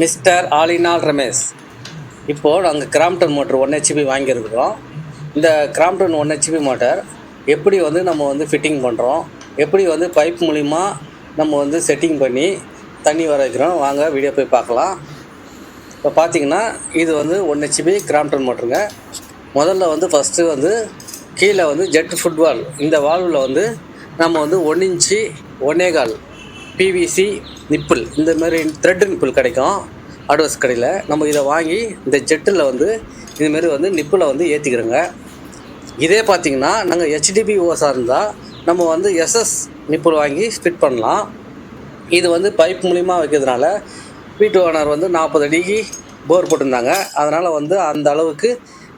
Mister ஆலினால் Ramesh. இப்போது நாங்கள் Crompton motor one HP வாங்கியிருக்கிறோம். இந்த கிராம்டன் ஒன் ஹெச்பி மோட்டார் எப்படி வந்து நம்ம வந்து ஃபிட்டிங் பண்ணுறோம் எப்படி வந்து பைப் மூலிமா நம்ம வந்து செட்டிங் பண்ணி தண்ணி வர வைக்கிறோம்? வாங்க வீடியோ போய் பார்க்கலாம். இப்போ பார்த்தீங்கன்னா இது வந்து ஒன் ஹெச்பி கிராம்டன் மோட்டருங்க. முதல்ல வந்து ஃபஸ்ட்டு வந்து கீழே வந்து ஜெட் ஃபுட்பால் இந்த வால்வில் வந்து நம்ம வந்து ஒன் இன்ச்சு ஒன்னேகால் பிவிசி நிப்பிள் இந்த மாதிரி த்ரெட் நிப்பிள் கிடைக்கும். ஆட்வர்ஸ் கடையில் நம்ம இதை வாங்கி இந்த ஜெட்டில் வந்து இதுமாரி வந்து நிப்பில் வந்து ஏற்றிக்கிறோங்க. இதே பார்த்தீங்கன்னா நாங்கள் ஹெச்டிபி ஓஸாக இருந்தால் நம்ம வந்து எஸ்எஸ் நிப்பில் வாங்கி ஃபிட் பண்ணலாம். இது வந்து பைப் மூலிமா வைக்கிறதுனால வீட்டு ஓனர் வந்து நாற்பது அடிக்கு போர் போட்டிருந்தாங்க. அதனால் வந்து அந்த அளவுக்கு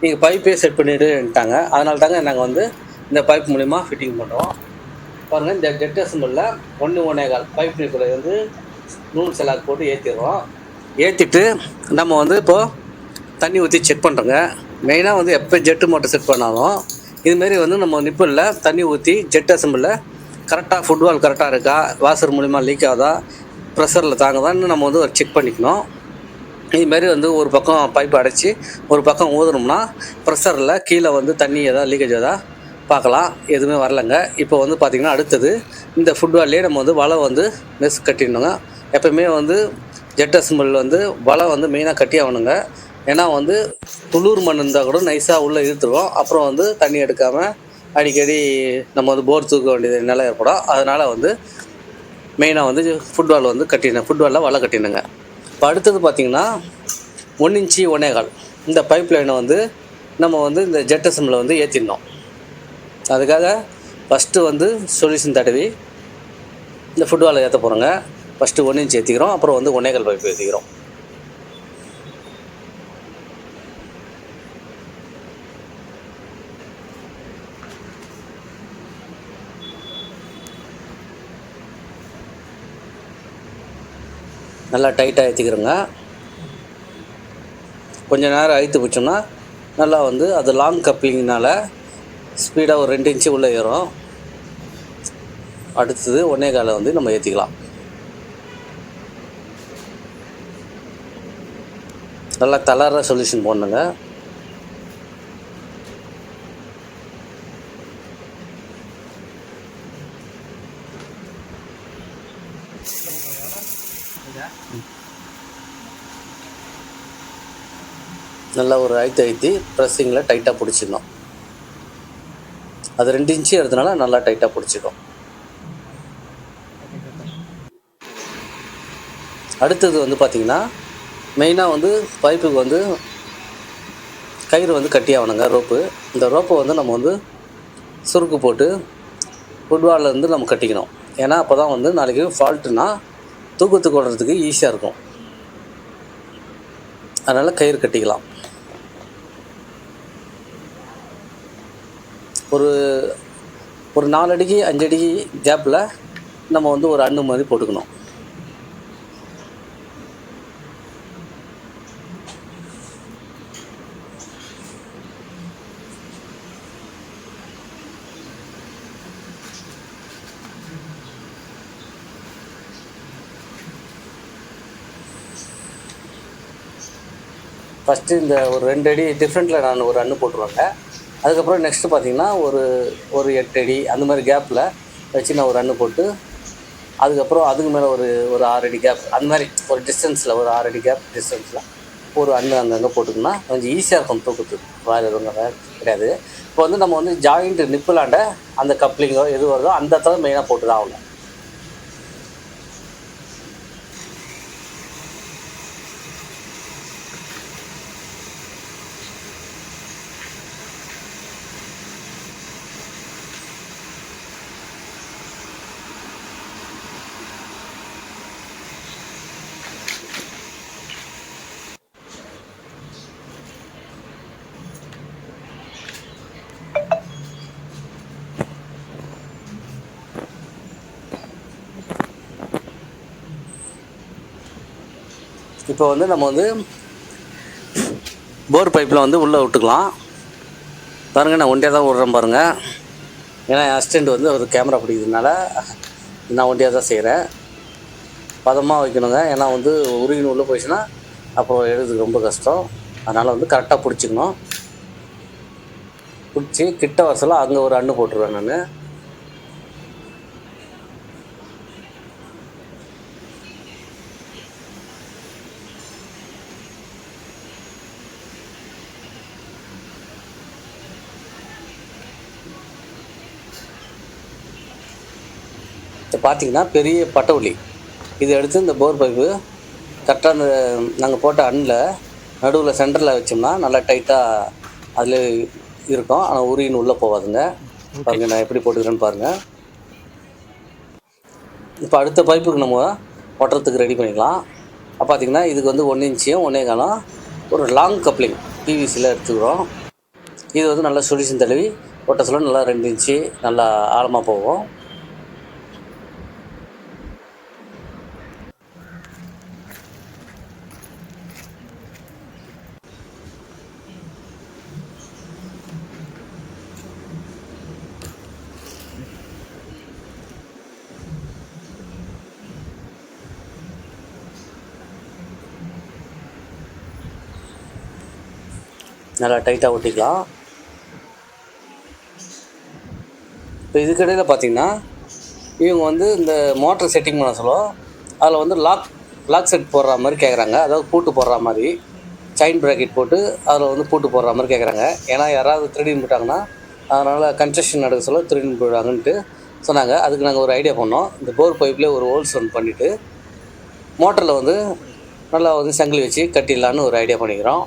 நீங்கள் பைப்பே செட் பண்ணிவிட்டுட்டாங்க அதனால தாங்க நாங்கள் வந்து இந்த பைப் மூலிமா ஃபிட்டிங் பண்ணுறோம். பாருங்கள் இந்த ஜெட் அசம்பிளில் ஒன்று ஒன்றே கால் பைப் நிப்பில் வந்து நூல் செலாக் போட்டு ஏற்றிடுறோம் ஏற்றிட்டு நம்ம வந்து இப்போது தண்ணி ஊற்றி செக் பண்ணுறோங்க மெயினாக வந்து எப்போ ஜெட்டு மோட்டர் செட் பண்ணாலும் இதுமாரி வந்து நம்ம நிப்பிளில் தண்ணி ஊற்றி ஜெட் அசம்பிளில் கரெக்டாக ஃபுட்பால் கரெக்டாக இருக்கா? வாசர் மூலிமா லீக் ஆகுதா? ப்ரெஷரில் தாங்குதான்னு நம்ம வந்து ஒரு செக் பண்ணிக்கணும். இதுமாரி வந்து ஒரு பக்கம் பைப் அடைச்சி ஒரு பக்கம் ஊதுனோம்னா ப்ரெஷரில் கீழே வந்து தண்ணி எதாவது லீக்கேஜ் எதா பார்க்கலாம். எதுவுமே வரலைங்க. இப்போ வந்து பார்த்திங்கன்னா அடுத்தது இந்த ஃபுட்பால்லே நம்ம வந்து வலை வந்து மெஸ் கட்டிடணுங்க. எப்போயுமே வந்து ஜெட் மில் வந்து வலை வந்து மெயினாக கட்டி ஆகணுங்க. ஏன்னா வந்து துளூர் மண் இருந்தால் கூட நைஸாக உள்ளே இழுத்துருவோம் அப்புறம் வந்து தண்ணி எடுக்காமல் அடிக்கடி நம்ம வந்து போர் தூக்க வேண்டியது நிலை ஏற்படும். அதனால் வந்து மெயினாக வந்து ஃபுட்பால் வந்து கட்டினேன் ஃபுட்பாலில் வலை கட்டினுங்க இப்போ அடுத்தது பார்த்திங்கன்னா ஒன் இன்ச்சு ஒன்னேகால் இந்த பைப் லைனை வந்து நம்ம வந்து இந்த ஜெட் வந்து ஏற்றிடணும் அதுக்காக ஃபஸ்ட்டு வந்து சொல்யூஷன் தடவி இந்த ஃபுட்பாலை ஏற்ற போகிறோங்க ஃபஸ்ட்டு ஒன் இன்ச் ஏற்றிக்கிறோம் அப்புறம் வந்து ஒன்னேகால் பைப் ஏற்றிக்கிறோம் நல்லா டைட்டாக ஏற்றிக்கிறோங்க கொஞ்சம் நேரம் அழுத்து பிடிச்சோம்னா நல்லா வந்து அது லாங் கப்ளிங்னால ஸ்பீடாக ஒரு ரெண்டு இன்ச்சு உள்ளே ஏறும். அடுத்தது ஒன்னே காலை வந்து நம்ம ஏற்றிக்கலாம் நல்லா தளர சொல்யூஷன் போடணுங்க. நல்லா ஒரு அழுத்து அழுத்தி ப்ரெஸ்ஸிங்கில் டைட்டாக பிடிச்சிடணும். அது ரெண்டு இன்ச்சு எடுத்தனால நல்லா டைட்டாக பிடிச்சிக்கும் அடுத்தது வந்து பார்த்திங்கன்னா மெயினாக வந்து பைப்புக்கு வந்து கயிறு வந்து கட்டி ஆகணுங்க ரோப்பு. இந்த ரோப்பை வந்து நம்ம வந்து சுருக்கு போட்டு ஃபுட்பாலில் நம்ம கட்டிக்கணும். ஏன்னா அப்போ தான் வந்து நாளைக்கு ஃபால்ட்டுனா தூக்கத்துக்கு ஓடுறதுக்கு ஈஸியாக இருக்கும். அதனால் கயிறு கட்டிக்கலாம். ஒரு ஒரு நாலு அடிக்கு அஞ்சு கேப்பில் நம்ம வந்து ஒரு அண்ணு மாதிரி போட்டுக்கணும். ஃபஸ்ட்டு இந்த ஒரு ரெண்டு அடி டிஃப்ரெண்ட்டில் நான் ஒரு அண்ணு போட்டுருவாங்க. அதுக்கப்புறம் நெக்ஸ்ட்டு பார்த்தீங்கன்னா ஒரு ஒரு எட்டு அடி அந்த மாதிரி கேப்பில் வச்சு நான் ஒரு அண்ணு போட்டு அதுக்கப்புறம் அதுக்கு மேலே ஒரு ஒரு ஆறு அடி கேப் அந்த மாதிரி ஒரு டிஸ்டன்ஸில் ஒரு ஆறு அடி கேப் டிஸ்டன்ஸில் ஒரு அண்ணு அங்கங்கே போட்டுக்கோன்னா கொஞ்சம் ஈஸியாக இருக்கும் தூக்கத்துக்கு. வேறு எதுவும் வேறு கிடையாது. இப்போ வந்து நம்ம வந்து ஜாயிண்ட் நிப்பிளாண்ட அந்த கப்ளிங்கோ எது வருதோ அந்த இடத்துல மெயினாக போட்டு தான் ஆகணும். இப்போ வந்து நம்ம வந்து போர் பைப்பில் வந்து உள்ளே விட்டுக்கலாம். பாருங்கள் நான் ஒண்டியாக தான் விட்றேன் பாருங்கள் ஏன்னா என் அசிஸ்டண்ட் வந்து ஒரு கேமரா பிடிக்கிறதுனால நான் ஒண்டியாக தான் செய்கிறேன் பதமாக வைக்கணுங்க. ஏன்னா வந்து உருகின உள்ளே போயிடுச்சுன்னா அப்புறம் எழுதுறதுக்கு ரொம்ப கஷ்டம். அதனால் வந்து கரெக்டாக பிடிச்சிக்கணும். பிடிச்சி கிட்ட வசலாக அங்கே ஒரு அண்ணு போட்டுருவேன் நான். பார்த்தீங்கன்னா பெரிய பட்டவுளி இதை எடுத்து இந்த போர் பைப்பு கரெக்டாக அந்த நாங்கள் போட்ட அண்ணில் நடுவில் சென்டரில் வச்சோம்னா நல்லா டைட்டாக அதில் இருக்கும். ஆனால் உருகின்னு உள்ளே போகாதுங்க பாருங்கள் நான் எப்படி போட்டுக்கிறேன்னு பாருங்கள் இப்போ அடுத்த பைப்புக்கு நம்ம ஒட்டுறதுக்கு ரெடி பண்ணிக்கலாம். அப்போ பார்த்தீங்கன்னா இதுக்கு வந்து ஒன்று இன்ச்சியும் ஒன்றே காலம். ஒரு லாங் கப்ளிங் பிவிசியில் எடுத்துக்கிறோம். இது வந்து நல்லா சொல்யூஷன் தடவி ஒட்ட சொல்ல நல்லா ரெண்டு இன்ச்சு நல்லா ஆழமாக போகும். நல்லா டைட்டாக ஒட்டிக்கலாம். இப்போ இதுக்கிடையில் பார்த்தீங்கன்னா இவங்க வந்து இந்த மோட்டர் செட்டிங் பண்ண சொல்ல அதில் வந்து லாக் லாக் செட் போடுற மாதிரி கேட்குறாங்க அதாவது பூட்டு போடுற மாதிரி செயின் ப்ராக்கெட் போட்டு அதில் வந்து பூட்டு போடுற மாதிரி கேட்குறாங்க ஏன்னா யாராவது திருடின்னு போட்டாங்கன்னா அதனால் கன்ஸ்ட்ரக்ஷன் நடக்க சொல்ல திருடின்னு போயிடுவாங்கன்ட்டு சொன்னாங்க. அதுக்கு நாங்கள் ஒரு ஐடியா பண்ணோம். இந்த போர் பைப்லேயே ஒரு ஹோல்ஸ் ஒன்று பண்ணிவிட்டு மோட்டரில் வந்து நல்லா வந்து சங்கிலி வச்சு கட்டிடலான்னு ஒரு ஐடியா பண்ணிக்கிறோம்.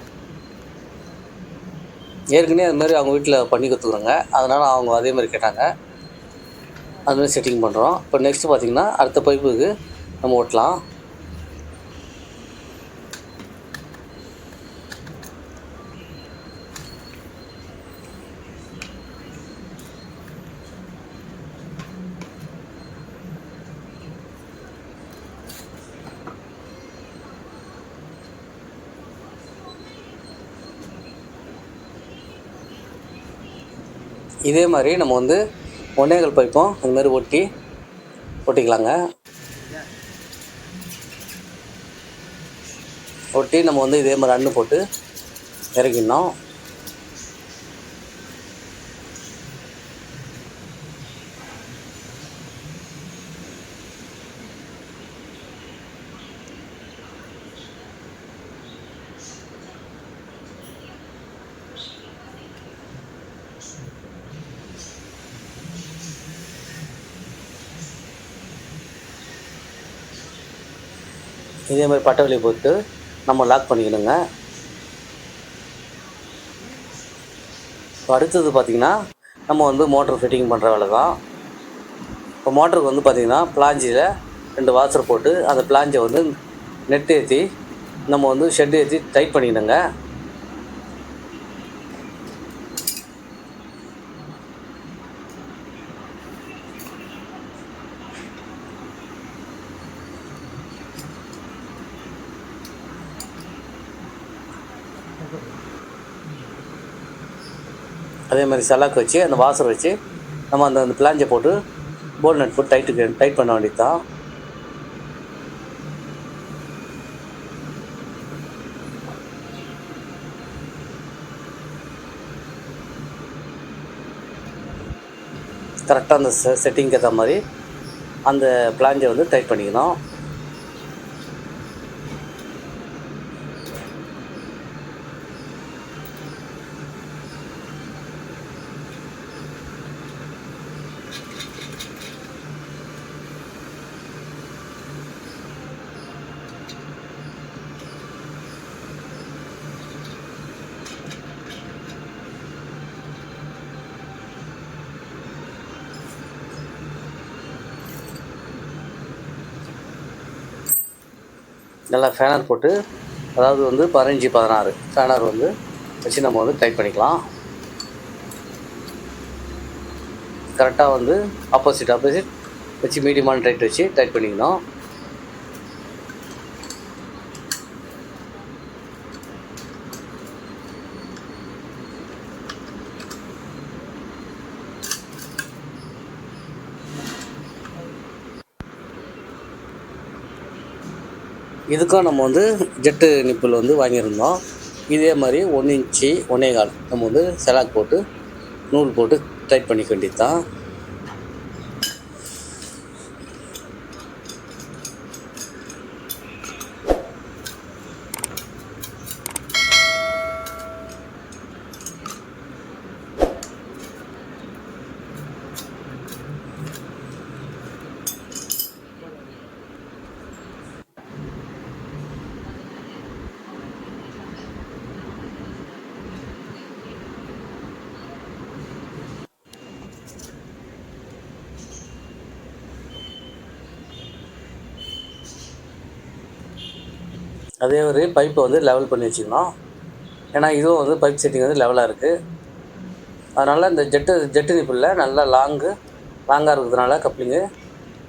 ஏற்கனவே அது மாதிரி அவங்க வீட்டில் பண்ணி கொடுத்துக்குறாங்க. அதனால் அவங்க அதே மாதிரி கேட்டாங்க. அதுமாதிரி செட்டிங் பண்ணுறோம் இப்போ நெக்ஸ்ட்டு பார்த்திங்கன்னா அடுத்த பைப்புக்கு நம்ம ஓட்டலாம். இதே மாதிரி நம்ம வந்து ஒன்னேகள் பைப்பும் இந்த மாதிரி ஒட்டி ஒட்டிக்கலாங்க. ஒட்டி நம்ம வந்து இதே மாதிரி அண்ணு போட்டு இறக்கிடணும். இதே மாதிரி பட்டவலி போட்டு நம்ம லாக் பண்ணிக்கணுங்க. இப்போ அடுத்தது பார்த்திங்கன்னா நம்ம வந்து மோட்ரு ஃபிட்டிங் பண்ணுற வேலை தான். இப்போ மோட்டருக்கு வந்து பார்த்திங்கன்னா பிளாஞ்சியில் ரெண்டு வாசர் போட்டு அந்த பிளாஞ்சை வந்து நெட் ஏற்றி நம்ம வந்து ஷெட் ஏற்றி டைட் பண்ணிக்கணுங்க. அதே மாதிரி செலாக்கு வச்சு அந்த வாசர் வச்சு நம்ம அந்த அந்த பிளாஞ்சை போட்டு போல் நட் போட்டு டைட்டு டைட் பண்ண வேண்டியது தான் கரெக்டாக அந்த செ செட்டிங்க்கு ஏற்ற மாதிரி அந்த பிளாஞ்சை வந்து டைட் பண்ணிக்கணும். நல்லா ஃபேனர் போட்டு அதாவது வந்து பதினஞ்சு பதினாறு ஃபேனர் வந்து வச்சு நம்ம வந்து டைட் பண்ணிக்கலாம். கரெக்டாக வந்து ஆப்போசிட் ஆப்போசிட் வச்சு மீடியமான டைட் வச்சு டைட் பண்ணிக்கணும். இதுக்கும் நம்ம வந்து ஜெட்டு நிப்பிள் வந்து வாங்கியிருந்தோம். இதே மாதிரி ஒன் இன்ச்சு ஒன்னே கால் நம்ம வந்து செலாக் போட்டு நூல் போட்டு டைட் பண்ணிக்க வேண்டியது தான் அதே மாதிரி பைப்பை வந்து லெவல் பண்ணி வச்சுக்கணும். ஏன்னா இதுவும் வந்து பைப் செட்டிங் வந்து லெவலாக இருக்குது அதனால் இந்த ஜெட்டு ஜெட்டு நிப்பில் நல்லா லாங்கு லாங்காக இருக்கிறதுனால கப்ளிங்கு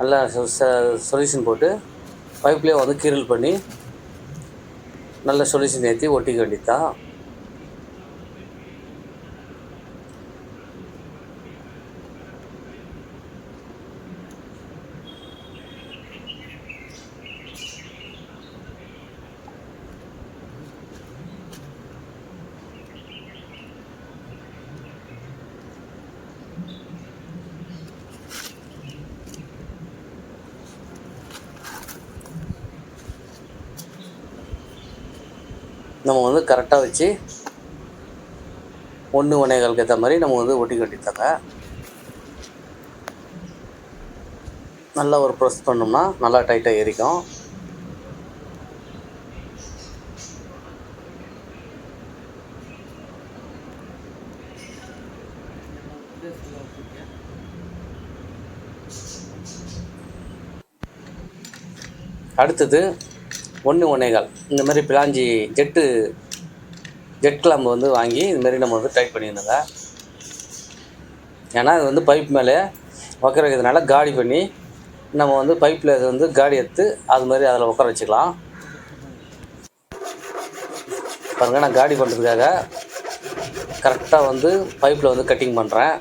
நல்லா சொல்யூஷன் போட்டு பைப்லேயே வந்து கீரல் பண்ணி நல்ல சொல்யூஷன் ஏற்றி ஒட்டிக்க வேண்டியது தான் நம்ம வந்து கரெக்டாக வச்சு ஒன்று ஒனைகளுக்கு ஏற்ற மாதிரி நம்ம வந்து ஒட்டி கட்டித்தாங்க நல்லா ஒரு ப்ரெஸ் பண்ணோம்னா நல்லா டைட்டாக எரிக்கும். அடுத்தது ஒன்று ஒன்னேகால். இந்த மாதிரி பிளாஞ்சி ஜெட்டு ஜெட் கிளம்பு வந்து வாங்கி இது மாதிரி நம்ம வந்து டைட் பண்ணியிருந்தோங்க. ஏன்னா இது வந்து பைப் மேலே உக்கர வைக்கிறதுனால காடி பண்ணி நம்ம வந்து பைப்பில் இது வந்து காடி எடுத்து அது மாதிரி அதில் உட்கார வச்சுக்கலாம். பாருங்கள் நான் காடி பண்ணுறதுக்காக கரெக்டாக வந்து பைப்பில் வந்து கட்டிங் பண்ணுறேன்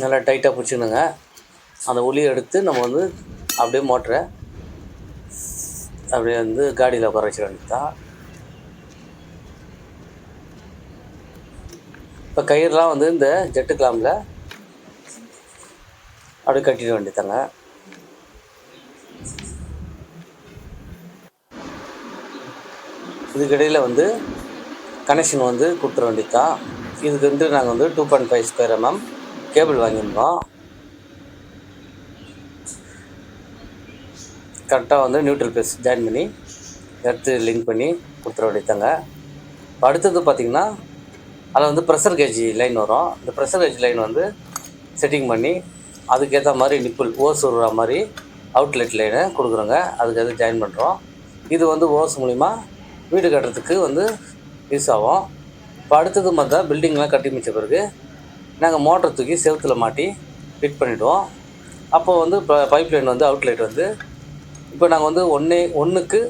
நல்லா டைட்டாக பிடிச்சிக்கணுங்க. அந்த ஒளியை எடுத்து நம்ம வந்து அப்படியே மோட்டரை அப்படியே வந்து காடியில் உட்கார வச்சிட வேண்டியது தான் இப்போ கயிறுலாம் வந்து இந்த ஜெட்டு கிளாம்பில் அப்படியே கட்டிட வேண்டியதாங்க இதுக்கிடையில் வந்து கனெக்ஷன் வந்து கொடுத்துட வேண்டியதான் இதுக்கு வந்து நாங்கள் வந்து two point five square mm cable வாங்கியிருந்தோம். கரெக்டாக வந்து நியூட்ரல் பேஸ் ஜாயின் பண்ணி எடுத்து லிங்க் பண்ணி கொடுத்துட வேண்டியதாங்க அடுத்தது பார்த்திங்கன்னா அதில் வந்து ப்ரெஷர் கேஜ் லைன் வரும். இந்த ப்ரெஷர் கேஜ் லைன் வந்து செட்டிங் பண்ணி அதுக்கேற்ற மாதிரி நிப்பிள் ஓஸ் விடுற மாதிரி அவுட்லெட் லைனை கொடுக்குறோங்க. அதுக்கு அது ஜாயின் பண்ணுறோம் இது வந்து ஓஸ் மூலிமா வீடு கட்டுறதுக்கு வந்து யூஸ் ஆகும். இப்போ அடுத்தது பார்த்தா பில்டிங்லாம் கட்டி முடிச்ச பிறகு நாங்கள் மோட்டர் தூக்கி செவத்தில் மாட்டி ஃபிட் பண்ணிவிடுவோம் அப்போது வந்து இப்போ பைப் லைன் வந்து அவுட்லெட் வந்து இப்போ நாங்கள் வந்து ஒன்றே ஒன்றுக்கு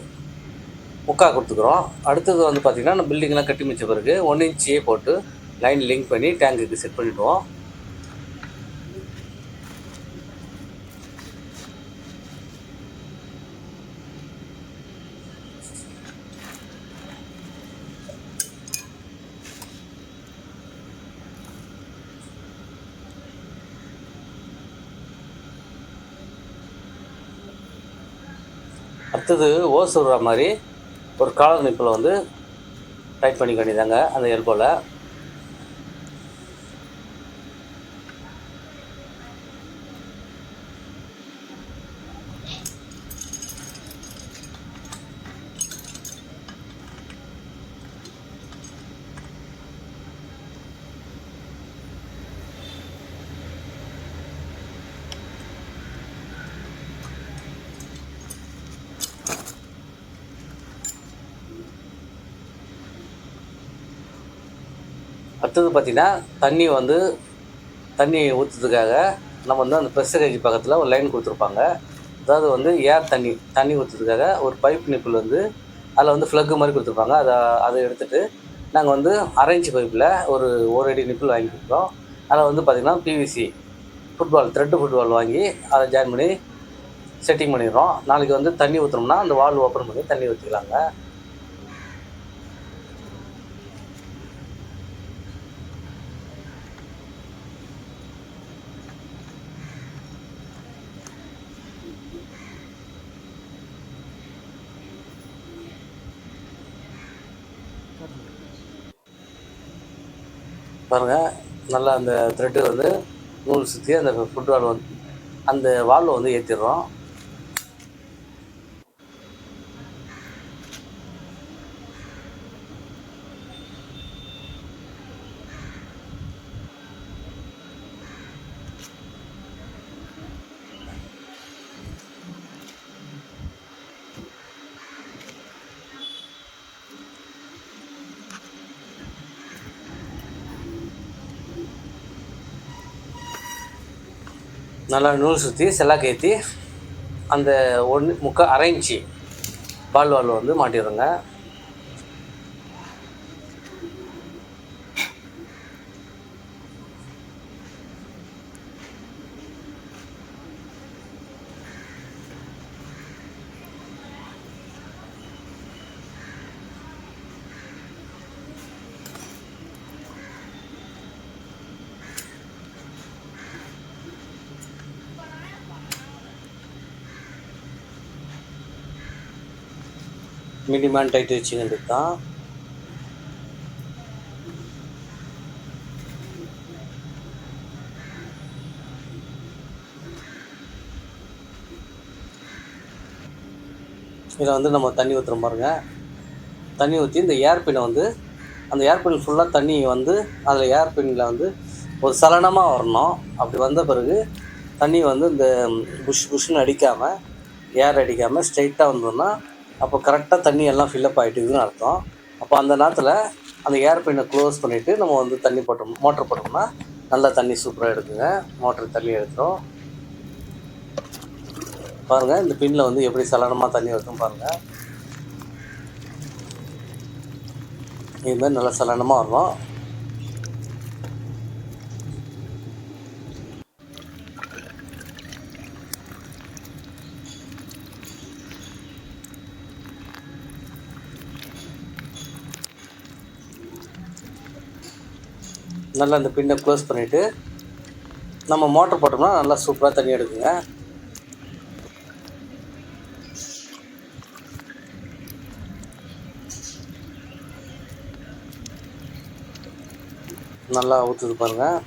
முக்கா கொடுத்துக்குறோம். அடுத்தது வந்து பார்த்திங்கன்னா நம்ம பில்டிங்லாம் கட்டி முடிச்ச பிறகு ஒன் இன்ச்சியே போட்டு லைன் லிங்க் பண்ணி டேங்குக்கு செட் பண்ணிவிடுவோம் அடுத்தது ஓசுற மாதிரி ஒரு காலர் நிப்பில் வந்து டைட் பண்ணிக்க வேண்டியதாங்க அந்த எல்போவில் அடுத்தது பார்த்திங்கன்னா தண்ணி வந்து தண்ணி ஊற்றுறதுக்காக நம்ம வந்து அந்த ப்ரெஷர் பக்கத்தில் ஒரு லைன் கொடுத்துருப்பாங்க. அதாவது வந்து ஏர் தண்ணி தண்ணி ஊற்றுறதுக்காக ஒரு பைப் நிப்பில் வந்து அதில் வந்து ஃப்ளக்கு மாதிரி கொடுத்துருப்பாங்க. அதை அதை எடுத்துகிட்டு நாங்கள் வந்து அரேஞ்ச் பைப்பில் ஒரு ஒரு அடி நிப்பில் வாங்கி கொடுத்தோம் அதில் வந்து பார்த்திங்கன்னா பிவிசி ஃபுட்பால் த்ரெட்டு ஃபுட்பால் வாங்கி அதை ஜாயின் பண்ணி செட்டிங் பண்ணிடுறோம். நாளைக்கு வந்து தண்ணி ஊற்றுனோம்னா அந்த வால் ஓப்பன் பண்ணி தண்ணி ஊற்றிக்கலாங்க பாருங்கள் நல்லா அந்த த்ரெட்டு வந்து நூல் சுற்றி அந்த ஃபுட் வால் வந்து அந்த வால்வை வந்து ஏற்றிடுறோம் நல்லா நூல் சுற்றி செல்லாக்கு ஏற்றி அந்த ஒன்று முக்கால் அரை இன்ச்சு பால் வால் வந்து மாட்டிடுறோங்க. மீடியமான டைட் வச்சுக்க வேண்டியது தான் வந்து நம்ம தண்ணி ஊற்றுறோம் பாருங்கள் தண்ணி ஊற்றி இந்த ஏர் பின்னை வந்து அந்த ஏர்பின் ஃபுல்லாக தண்ணி வந்து அதில் ஏர் பின்னில் வந்து ஒரு சலனமாக வரணும். அப்படி வந்த பிறகு தண்ணி வந்து இந்த புஷ் புஷ்னு அடிக்காமல் ஏர் அடிக்காமல் ஸ்ட்ரைட்டாக வந்தோம்னா அப்போ கரெக்டாக தண்ணி எல்லாம் ஃபில்லப் ஆகிட்டுதுன்னு அர்த்தம். அப்போ அந்த நேரத்தில் அந்த ஏர் பின்னை க்ளோஸ் பண்ணிவிட்டு நம்ம வந்து தண்ணி போட்டோம் மோட்ரு போட்டோம்னா நல்லா தண்ணி சூப்பராக எடுக்குங்க. மோட்ரு தண்ணி எடுத்துரும். பாருங்கள் இந்த பின்னில் வந்து எப்படி சலனமாக தண்ணி வருதுன்னு பாருங்கள் இதுமாதிரி நல்லா சலனமாக வரணும். நல்லா அந்த பின்னை க்ளோஸ் பண்ணிவிட்டு நம்ம மோட்டர் போட்டோம்னா நல்லா சூப்பராக தண்ணி எடுக்குங்க. நல்லா ஊற்றுது பாருங்கள்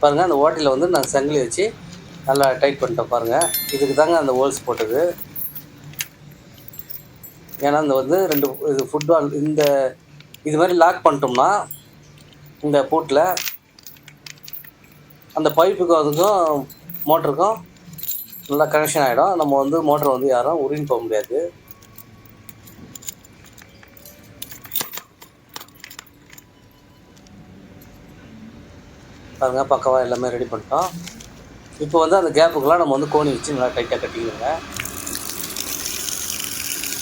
பாருங்கள் அந்த ஓட்டையில் வந்து நான் சங்கிலி வச்சு நல்லா டைட் பண்ணிட்டேன் பாருங்கள் இதுக்கு தாங்க அந்த ஹோல்ஸ் போட்டது. ஏன்னா இந்த வந்து ரெண்டு இது ஃபுட்பால் இந்த இது மாதிரி லாக் பண்ணிட்டோம்னா இந்த பூட்டில் அந்த பைப்புக்கும் அதுக்கும் மோட்டருக்கும் நல்லா கனெக்ஷன் ஆகிடும் நம்ம வந்து மோட்டரை வந்து யாரும் உருவின்னு போக முடியாது. பாருங்க பக்கவாக எல்லாமே ரெடி பண்ணிட்டோம். இப்போ வந்து அந்த கேப்புக்கெல்லாம் நம்ம வந்து கோணி வச்சு நல்லா டைட்டாக கட்டிக்கிடுங்க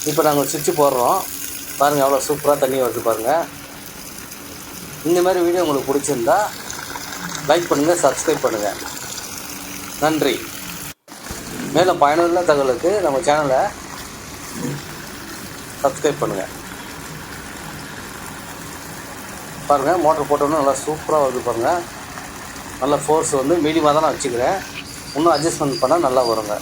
இப்போ நாங்கள் சுவிட்சு போடுறோம். பாருங்கள் எவ்வளோ சூப்பராக தண்ணி வருது பாருங்கள் இந்த மாதிரி வீடியோ உங்களுக்கு பிடிச்சிருந்தா லைக் பண்ணுங்கள் சப்ஸ்கிரைப் பண்ணுங்கள் நன்றி. மேலும் பயனுள்ள தகவலுக்கு நம்ம சேனலை சப்ஸ்கிரைப் பண்ணுங்கள் பாருங்கள் மோட்டர் போட்டோன்னா நல்லா சூப்பராக வருது பாருங்கள் நல்ல ஃபோர்ஸ் வந்து மீடியமாக தான் நான் வச்சுக்கிறேன். இன்னும் அட்ஜஸ்ட்மெண்ட் பண்ணால் நல்லா வருங்க.